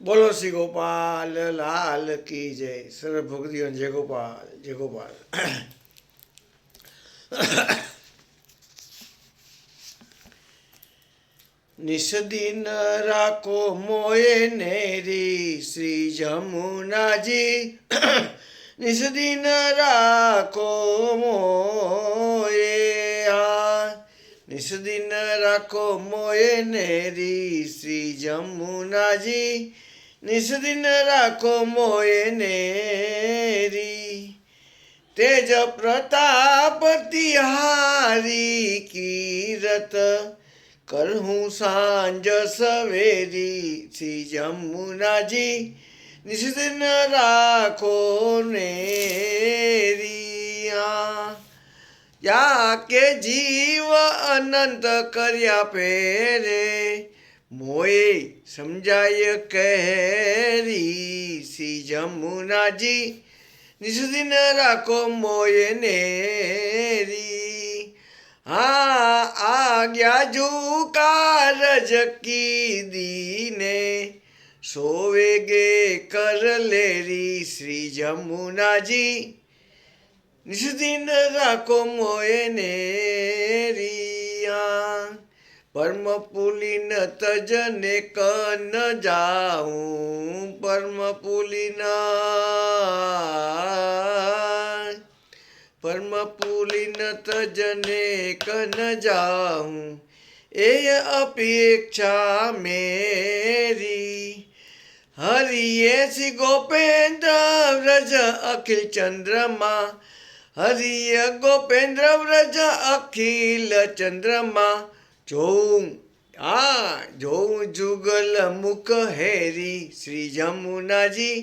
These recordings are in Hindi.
બોલો શ્રી ગોપાલ લાલ કી જય સર્વ ભક્તિઓ જય ગોપાલ જય ગોપાલ નિષદિન રાખો મોએ નેરી શ્રી જમુનાજી નિષદિન રાખો મોએ આ નિષદિન રાખો મોએ નેરી શ્રી જમુનાજી निस दिन राखो मोए नेरी तेज प्रताप तिहारी कीरत करहूँ साँझ सवेरी श्री जमुना जी। निस दिन राखो नेरिया हाँ। या के जीव अनंत करिया फेरे मोए समझाय कहरी सी जमुना जी। निस दिन राखो मोए नेरी। हाँ आ गया जू कारज की सोवे गे कर लेरी श्री जमुना जी। निस दिन राखो मोए नेरी हाँ। परम पुलिन तजने कन जाऊँ परम पुलिना परम पुलिन तजने न जाऊँ, ए अपेक्षा मेरी। हरि ऐसी गोपेंद्र व्रज अखिल चंद्रमा हरि गोपेंद्र व्रज अखिल चंद्रमा। જોઉં આ જોઉં જુગલ મુખ હેરી શ્રી જમુનાજી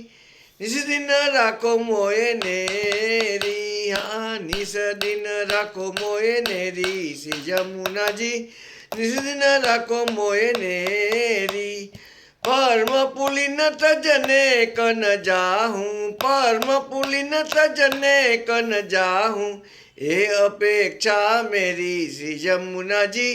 નિષદિન રાખો મોએ નેરી હા નિષદિન રાખો મોએ નેરી શ્રી જમુનાજી નિષદિન રાખો મોએ નેરી परम पुलिन तजने कन जाहूँ, परम पुलिन तजने कन जाहूँ। ये अपेक्षा मेरी, श्री जमुना जी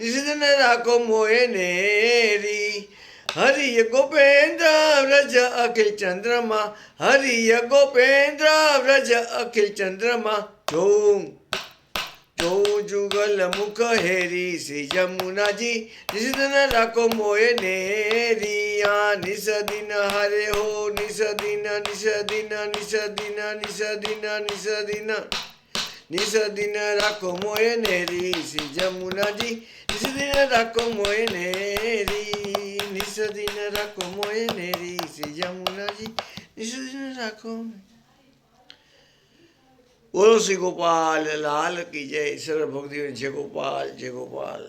जिसने राखो मोए नेरी। हरिय गोपेंद्र, व्रज अखिल चंद्रमा। हरिय गोपेंद्र, व्रज अखिल चंद्रमा। धूम જુગલ મુખ હેરી શ્રી જમુનાજી નિષદન રાખો મોએ નેરિયા નિષદિન હરે હો નિષદિન નિષદિન નિષદિન નિષદિન નિષદિન નિષદિન રાખો મોએ નેરી શ્રી જમુનાજી નિષદિન રાખો મોએ નેરી નિષદિન રાખો મોએ નેરી શ્રી જમુનાજી નિષદિન રાખો બોલો શ્રી ગોપાલ લાલ કી જય સર્વ ભક્તિ જય ગોપાલ જય ગોપાલ.